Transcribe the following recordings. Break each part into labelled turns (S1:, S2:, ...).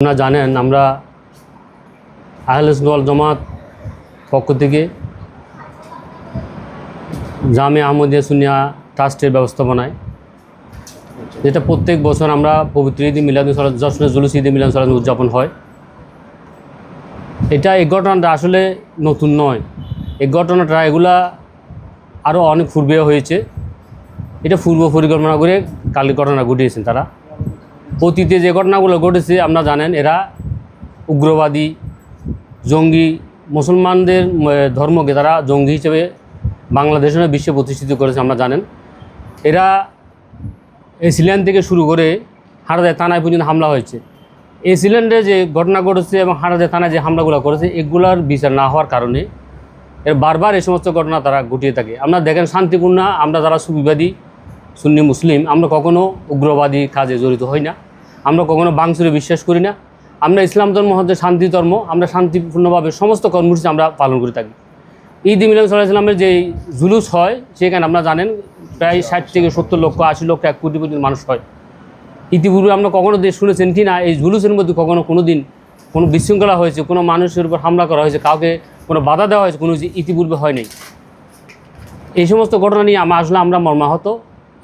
S1: আপনারা জানেন, আমরা আহলেসওয়াল জমাত পক্ষ থেকে জামে আহমদিয়া সুনিয়া ট্রাস্টের ব্যবস্থাপনায়, যেটা প্রত্যেক বছর আমরা পবিত্র ঈদ মিলাদুল সালাদ যশনে জুলুস ঈদ মিলাদ সালাদ উদযাপন হয়। এটা এই ঘটনাটা আসলে নতুন নয়। এই ঘটনাটা এগুলা আরও অনেক পূর্বে হয়েছে। এটা পূর্ব পরিকল্পনা করে কালকে ঘটনা ঘটিয়েছেন তারা। অতীতে যে ঘটনাগুলো ঘটেছে আপনারা জানেন এরা উগ্রবাদী, জঙ্গি, মুসলমানদের ধর্মকে তারা জঙ্গি হিসেবে বাংলাদেশের বিশ্বে প্রতিষ্ঠিত করেছে, আমরা জানেন। এরা এই সিল্যান্ড থেকে শুরু করে হারাদায় থানায় পর্যন্ত হামলা হয়েছে। এই সিল্যান্ডে যে ঘটনা ঘটেছে এবং হারাদায় থানায় যে হামলাগুলো করেছে, এগুলোর বিচার না হওয়ার কারণে এর বারবার এই সমস্ত ঘটনা তারা ঘটিয়ে থাকে। আমরা দেখেন শান্তিপূর্ণ, আমরা যারা সুবিবাদী, সুন্নি, মুসলিম, আমরা কখনো উগ্রবাদী কাজে জড়িত হই না। আমরা কখনো বাংসুরে বিশ্বাস করি না। আমরা ইসলাম ধর্ম হচ্ছে শান্তি ধর্ম। আমরা শান্তিপূর্ণভাবে সমস্ত কর্মসূচি আমরা পালন করে থাকি। ঈদ মিলাম সাল্লাহ ইসলামের যে জুলুস হয়, সেখানে আমরা জানেন, প্রায় ষাট থেকে সত্তর লক্ষ, আশি লক্ষ, এক কোটি পর্যন্ত মানুষ হয়। ইতিপূর্বে আমরা কখনো দেশ শুনেছেন কি না, এই জুলুসের মধ্যে কখনো কোনো দিন কোনো বিশৃঙ্খলা হয়েছে, কোনো মানুষের উপর হামলা করা হয়েছে, কাউকে কোনো বাধা দেওয়া হয়েছে, কোনো ইতিপূর্বে হয় নাই। এই সমস্ত ঘটনা নিয়ে আমরা আসলে আমরা মর্মাহত।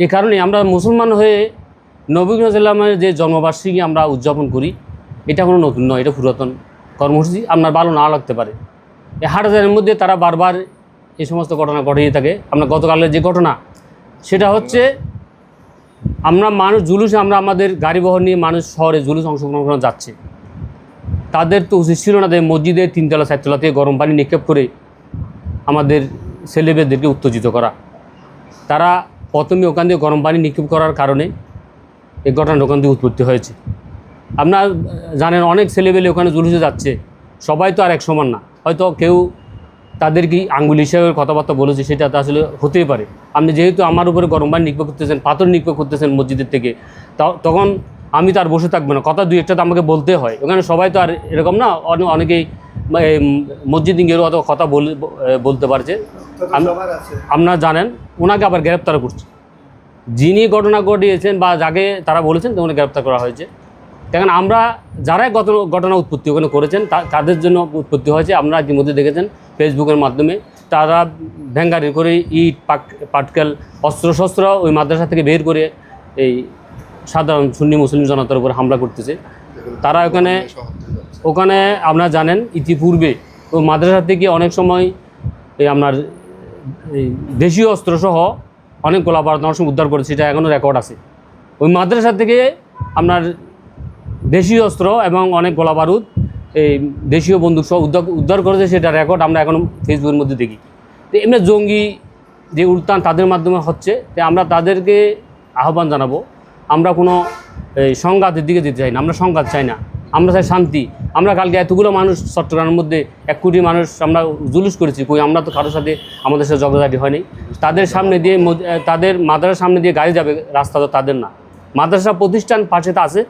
S1: এ কারণে আমরা মুসলমান হয়ে নবী সাল্লামের যে জন্মবার্ষিকী আমরা উদযাপন করি, এটা কোনো নতুন নয়, এটা পুরাতন কর্মসূচি। আপনার ভালো না লাগতে পারে। এই হাটাজারের মধ্যে তারা বারবার এই সমস্ত ঘটনা ঘটিয়ে থাকে। আমরা গতকালের যে ঘটনা, সেটা হচ্ছে আমরা মানুষ জুলুসে, আমরা আমাদের গাড়ি বহর নিয়ে মানুষ শহরে জুলুস অংশগ্রহণ করে যাচ্ছে। তাদের তো উচিত ছিল না যে মসজিদে তিনতলা, চারতলা থেকে গরম পানি নিক্ষেপ করে আমাদের ছেলেমেয়েদেরকে উত্তেজিত করা। তারা প্রথমে ওখান দিয়ে গরম পানি নিক্ষেপ করার কারণে এই ঘটনাটা ওখান থেকে উৎপত্তি হয়েছে। আপনার জানেন অনেক ছেলেবেলে ওখানে জুলুসে যাচ্ছে। সবাই তো আর এক সমান না। হয়তো কেউ তাদের কি আঙ্গুল হিসাবে কথাবার্তা বলেছে সেটা তো আসলে হতেই পারে। আপনি যেহেতু আমার উপরে গরম পানি নিক্ষেপ করতেছেন পাথর নিক্ষেপ করতেছেন মসজিদের থেকে তখন আমি তো আর বসে থাকব না। কথা দুই একটা তো আমাকে বলতে হয়। ওখানে সবাই তো আর এরকম না অনে- অনেকেই মসজিদ গিয়ে অত কথা বল বলতে পারছে। আপনারা জানেন ওনাকে আবার গ্রেপ্তার করছে। যিনি ঘটনা ঘটিয়েছেন বা যাকে তারা বলেছেন তেমনি গ্রেপ্তার করা হয়েছে। দেখেন, আমরা যারাই ঘটনা উৎপত্তি ওখানে করেছেন তাদের জন্য উৎপত্তি হয়েছে। আপনারা ইতিমধ্যে দেখেছেন ফেসবুকের মাধ্যমে। তারা ভেঙ্গারি করে ইট, পাক, পাটকেল, অস্ত্রশস্ত্র ওই মাদ্রাসা থেকে বের করে এই সাধারণ সুন্নি মুসলিম জনতার উপর হামলা করতেছে। তারা ওখানে ওখানে আপনারা জানেন, ইতিপূর্বে ওই মাদ্রাসা থেকে অনেক সময় এই আপনার এই দেশীয় অস্ত্রসহ অনেক গোলা বারুদ অনেক সময় উদ্ধার করেছে সেটা এখনও রেকর্ড আছে। ওই মাদ্রাসা থেকে আপনার দেশীয় অস্ত্র এবং অনেক গোলা বারুদ এই দেশীয় বন্দুক সহ উদ্ধার উদ্ধার করেছে, সেটা রেকর্ড আমরা এখনও ফেসবুকের মধ্যে দেখি। তো এমনি জঙ্গি যে উত্থান তাদের মাধ্যমে হচ্ছে, তো আমরা তাদেরকে আহ্বান জানাব, আমরা কোনো এই সংঘাতের দিকে যেতে চাই না, আমরা সংঘাত চাই না। আমরা চাই শান্তি। আমরা কালকে এতগুলো মানুষ চট্টগ্রামের মধ্যে, এক কোটি মানুষ আমরা জুলুস করেছি, কই আমরা তো কারোর সাথে আমাদের সাথে জগদাটি হয়নি। তাদের সামনে দিয়ে তাদের মাদ্রাসার সামনে দিয়ে গাড়ি যাবে, রাস্তা তো তাদের না। মাদ্রাসা প্রতিষ্ঠান পাশে তো আছে।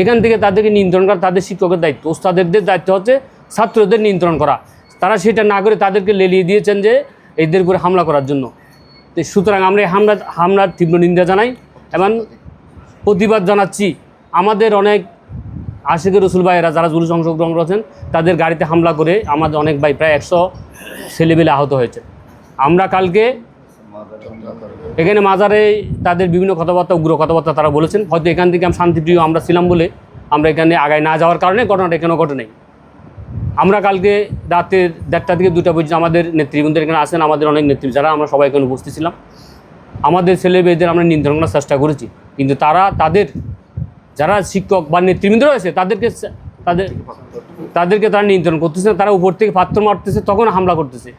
S1: এখান থেকে তাদেরকে নিয়ন্ত্রণ করা তাদের শিক্ষকের দায়িত্ব। ওস্তাদের দায়িত্ব হচ্ছে ছাত্রদের নিয়ন্ত্রণ করা। তারা সেটা না করে তাদেরকে লেলিয়ে দিয়েছেন যে এদের উপরে হামলা করার জন্য। সুতরাং আমরা হামলা হামলার তীব্র নিন্দা জানাই এবং প্রতিবাদ জানাচ্ছি। আমাদের অনেক আশিকের রসুল ভাইয়েরা যারা জুলুস অংশগ্রহণ করেছেন, তাদের গাড়িতে হামলা করে আমাদের অনেক ভাই, প্রায় একশো ছেলেমেলে আহত হয়েছে। আমরা কালকে এখানে মাজারে তাদের বিভিন্ন কথাবার্তা, উগ্র কথাবার্তা তারা বলেছেন। হয়তো এখান থেকে আমি শান্তিপ্রিয় আমরা ছিলাম বলে আমরা এখানে আগায় না যাওয়ার কারণে ঘটনাটা এখানেও ঘটে নাই। আমরা কালকে রাতে দেড়টা থেকে দুটা পর্যন্ত আমাদের নেতৃবৃন্দের এখানে আসেন, আমাদের অনেক নেতৃত্ব যারা আমরা সবাই এখানে উপস্থিত ছিলাম। আমাদের ছেলে মেয়েদের আমরা নিয়ন্ত্রণ করার চেষ্টা করেছি। কিন্তু তারা তাদের যারা শিক্ষক বা নেতৃবৃন্দ রয়েছে, তাদেরকে তাদের, তাদেরকে তারা নিয়ন্ত্রণ করতেছে, তারা উপর থেকে পাত্র মারতেছে, তখন হামলা করতেছে।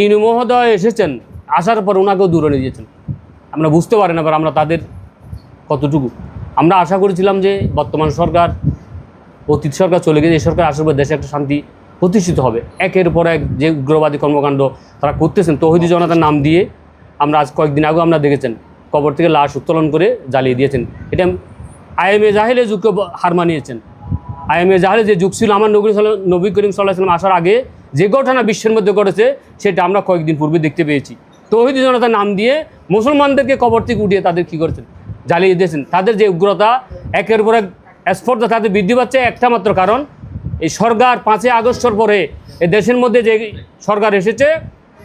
S1: ইনু মহোদয় এসেছেন, আসার পর ওনাকেও দূরে নিয়ে যেতেন আমরা বুঝতে পারি না আমরা তাদের কতটুকু। আমরা আশা করেছিলাম যে বর্তমান সরকার, অতীত সরকার চলে গেছে, এই সরকার আসার পর দেশে একটা শান্তি প্রতিষ্ঠিত হবে। একের পর এক যে উগ্রবাদী কর্মকাণ্ড তারা করতেছেন, তহিদি জনতার নাম দিয়ে আমরা আজ কয়েকদিন আগেও আমরা দেখেছেন, কবর থেকে লাশ উত্তোলন করে জ্বালিয়ে দিয়েছেন। এটা আইএমএ জাহেলে যুগকে হার মানিয়েছেন। আইএমএ জাহেলে যে যুগ ছিল, আমার নবী নবী করিম সাল্লাহ সাল্লাম আসার আগে যে ঘটনা বিশ্বের মধ্যে ঘটেছে, সেটা আমরা কয়েকদিন পূর্বে দেখতে পেয়েছি। তহিদি জনতার নাম দিয়ে মুসলমানদেরকে কবর থেকে উঠিয়ে তাদের কী করেছেন? জ্বালিয়ে দিয়েছেন। তাদের যে উগ্রতা, একের পর এক স্পর্ধা তাদের বৃদ্ধি পাচ্ছে, একটা মাত্র কারণ, এই সরকার পাঁচই আগস্টর পরে এই দেশের মধ্যে যে সরকার এসেছে,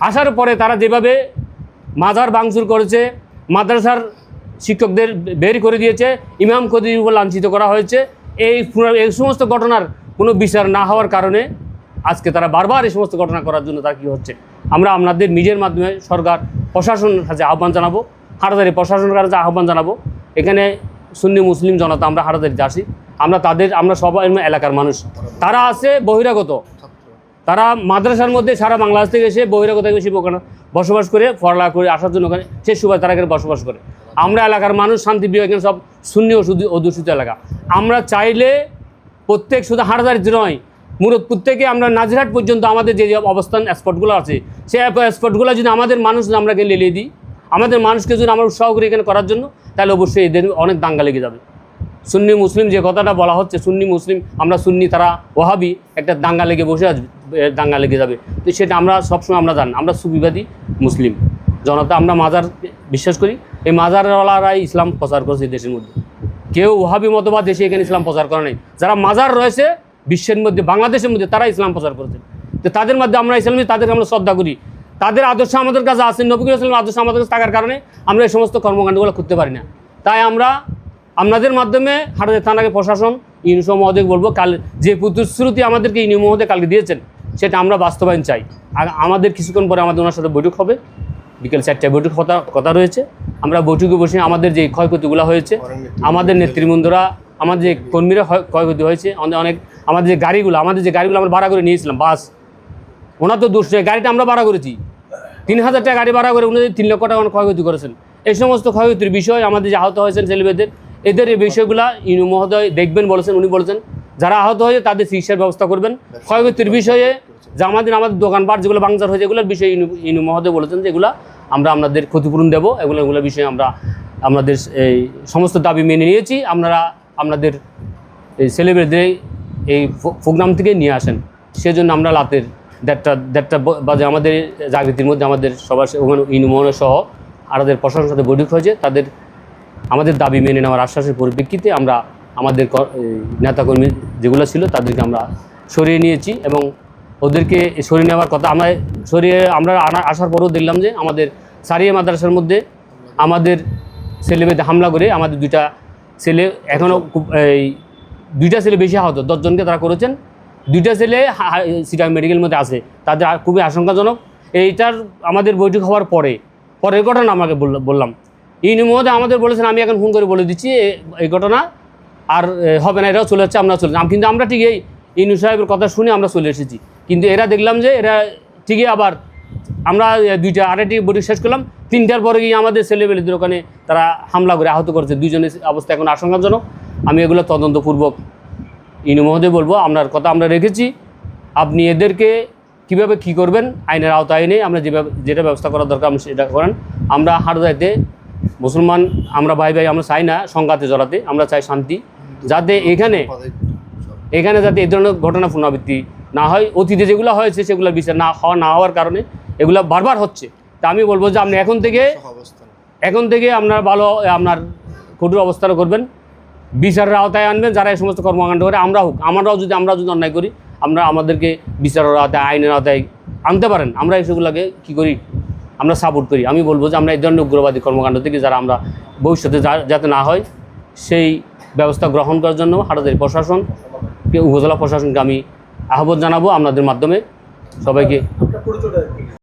S1: আসার পরে তারা যেভাবে মাজার ভাঙচুর করেছে, মাদ্রাসার শিক্ষকদের বের করে দিয়েছে, ইমাম কদির উপর লাঞ্ছিত করা হয়েছে। এই এই সমস্ত ঘটনার কোনো বিচার না হওয়ার কারণে আজকে তারা বারবার এই সমস্ত ঘটনা করার জন্য তার কী হচ্ছে? আমরা আপনাদের নিজের মাধ্যমে সরকার, প্রশাসনের কাছে আহ্বান জানাব, হাটাদারি প্রশাসনের কাছে আহ্বান জানাব। এখানে সুন্নি মুসলিম জনতা আমরা হাটাদারিতে আসি। আমরা তাদের, আমরা সবাই এলাকার মানুষ। তারা আছে বহিরাগত। তারা মাদ্রাসার মধ্যে সারা বাংলাদেশ থেকে এসে বহিরাগত এসে ওখানে বসবাস করে, পড়ালেখা করে আসার জন্য ওখানে, সেই সুবাদ তারা এখানে বসবাস করে। আমরা এলাকার মানুষ শান্তিপ্রিয় এখানে সব শূন্য শুধু অধ্যুষিত এলাকা। আমরা চাইলে প্রত্যেক শুধু হাটাদারিতে নয়, মুরদপুর থেকে আমরা নাজিরহাট পর্যন্ত আমাদের যে যে অবস্থান স্পটগুলো আছে সেই স্পটগুলো যদি আমাদের মানুষ আমরা লেলিয়ে দিই, আমাদের মানুষকে যদি আমরা উৎসাহ করি এখানে করার জন্য, তাহলে অবশ্যই এদের অনেক দাঙ্গা লেগে যাবে। সুন্নি মুসলিম যে কথাটা বলা হচ্ছে, সুন্নি মুসলিম, আমরা সুন্নি, তারা ওহাবি, একটা দাঙ্গা লেগে বসে আসবে দাঙ্গা লেগে যাবে। তো সেটা আমরা সবসময় আমরা জানি, আমরা সুবিবাদী মুসলিম। জনতা, আমরা মাজার, বিশ্বাস করি এই মাজারওয়ালারাই ইসলাম প্রচার করেছে দেশের মধ্যে। কেউ ওহাবি মতবাদ দেশে এখানে ইসলাম প্রচার করে নাই। যারা মাজার রয়েছে, বিশ্বের মধ্যে, বাংলাদেশের মধ্যে তারা ইসলাম প্রচার করেছে। তো তাদের মধ্যে আমরা ইসলামী তাদেরকে আমরা শ্রদ্ধা করি। তাদের আদর্শ আমাদের কাছে আছে, নবী ইসলামের আদর্শ আমাদের কাছে থাকার কারণে আমরা এই সমস্ত কর্মকাণ্ডগুলো করতে পারি না। তাই আমরা আপনাদের মাধ্যমে হাটাদের থানাকে প্রশাসন ইউনিসো মহোদয় বলব, কাল যে প্রতিশ্রুতি আমাদেরকে ইউনি মহোদয় কালকে দিয়েছেন, সেটা আমরা বাস্তবায়ন চাই। আর আমাদের কিছুক্ষণ পরে আমাদের ওনার সাথে বৈঠক হবে। বিকেল চারটায় বৈঠক কথা কথা রয়েছে। আমরা বৈঠকে বসে আমাদের যে ক্ষয়ক্ষতিগুলো হয়েছে আমাদের নেতৃবৃন্দরা আমাদের যে কর্মীরা ক্ষয়ক্ষতি হয়েছে আমাদের অনেক আমাদের যে গাড়িগুলো আমাদের যে গাড়িগুলো আমরা ভাড়া করে নিয়েছিলাম বাস। ওনার তো দোষ নেই গাড়িটা আমরা ভাড়া করেছি। তিন হাজার টাকা গাড়ি ভাড়া করে উনি তিন লক্ষ টাকা ক্ষয়ক্ষতি করেছেন। এই সমস্ত ক্ষয়ক্ষতির বিষয় আমাদের যে আহত হয়েছেন ছেলেমেয়েদের এদের এই বিষয়গুলো ইনু মহোদয় দেখবেন বলেছেন উনি বলেছেন। যারা আহত হয়েছে তাদের চিকিৎসার ব্যবস্থা করবেন। ক্ষয়ক্ষতির বিষয়ে যে আমাদের আমাদের দোকানপাট যেগুলো বাংচার হয়েছে এগুলোর বিষয়ে ইনু ইনু মহোদয় বলেছেন যে এগুলো আমরা আপনাদের ক্ষতিপূরণ দেবো এগুলো এগুলো বিষয়ে আমরা আমাদের এই সমস্ত দাবি মেনে নিয়েছি। আপনারা আপনাদের এই সেলিব্রেটদের এই প্রোগ্রাম থেকে নিয়ে আসেন। সেজন্য আমরা রাতের দেড়টা দেড়টা বাজে আমাদের জাগৃতির মধ্যে আমাদের সবার ওখানে ইনুমোহনের সহ আরাদের প্রশাসনের সাথে বৈঠক হয়েছে। তাদের, আমাদের দাবি মেনে নেওয়ার আশ্বাসের পরিপ্রেক্ষিতে আমরা আমাদের নেতাকর্মী যেগুলো ছিল তাদেরকে আমরা সরিয়ে নিয়েছি এবং ওদেরকে সরিয়ে নেওয়ার কথা আমরা সরিয়ে, আমরা আসার পরেও দেখলাম যে আমাদের সারিয়া মাদ্রাসার মধ্যে আমাদের ছেলেমেয়েদের হামলা করে আমাদের দুইটা ছেলে এখনও এই, দুইটা ছেলে বেশি আহত, দশজনকে তারা করেছেন। দুইটা ছেলে সিটাং মেডিকেল মধ্যে আছে। তাদের খুবই আশঙ্কাজনক। এইটার আমাদের বৈঠক হওয়ার পরে, পরের ঘটনা আমাকে বলল- বললাম। ইনি মহোদয় আমাদের বলেছেন, আমি এখন ফোন করে বলে দিচ্ছি এই ঘটনা আর হবে না, এরাও চলে যাচ্ছে আমরা চলে যাচ্ছি। কিন্তু আমরা ঠিক এই ইনু সাহেবের কথা শুনে আমরা চলে এসেছি। কিন্তু এরা দেখলাম যে এরা ঠিকই আবার আমরা এ, দুইটা আড়াইটি বৈঠক শেষ করলাম। তিনটার পরে গিয়ে আমাদের ছেলেমেয়েদের ওখানে তারা হামলা করে আহত করেছে। দুইজনের অবস্থা এখন আশঙ্কাজনক। আমি এগুলো তদন্তপূর্বক ইনু মহোদয় বলব আপনার কথা আমরা রেখেছি। আপনি এদেরকে কীভাবে কি করবেন আইনের আওতায় এনে আমরা যেভাবে যেটা ব্যবস্থা করার দরকার আপনি সেটা করেন। আমরা হারদাইতে মুসলমান আমরা ভাই ভাই আমরা চাই না সংঘাতে জড়াতে আমরা চাই শান্তি। যাতে এখানে এখানে যাতে এই ধরনের ঘটনা পুনরাবৃত্তি না হয় অতীতে যেগুলো হয়েছে সেগুলো বিচার না হওয়া না হওয়ার কারণে এগুলো বারবার হচ্ছে। তা আমি বলব যে আপনি এখন থেকে এখন থেকে আপনার ভালো আপনার কঠোর অবস্থান করবেন। বিচারের আওতায় আনবেন যারা এই সমস্ত কর্মকাণ্ড করে আমরা হোক আমরাও যদি আমরা যদি অন্যায় করি আমরা আমাদেরকে বিচারের আওতায় আইনের আওতায় আনতে পারেন। আমরা এসবগুলোকে কী করি? আমরা সাপোর্ট করি। আমি বলব যে আমরা এই ধরনের উগ্রবাদী কর্মকাণ্ড থেকে যারা আমরা ভবিষ্যতে যা- যাতে না হয় সেই ব্যবস্থা গ্রহণ করার জন্য হাটাদের প্রশাসন উপজেলা প্রশাসনকে আমি আহ্বান জানাব আপনাদের মাধ্যমে। সবাইকে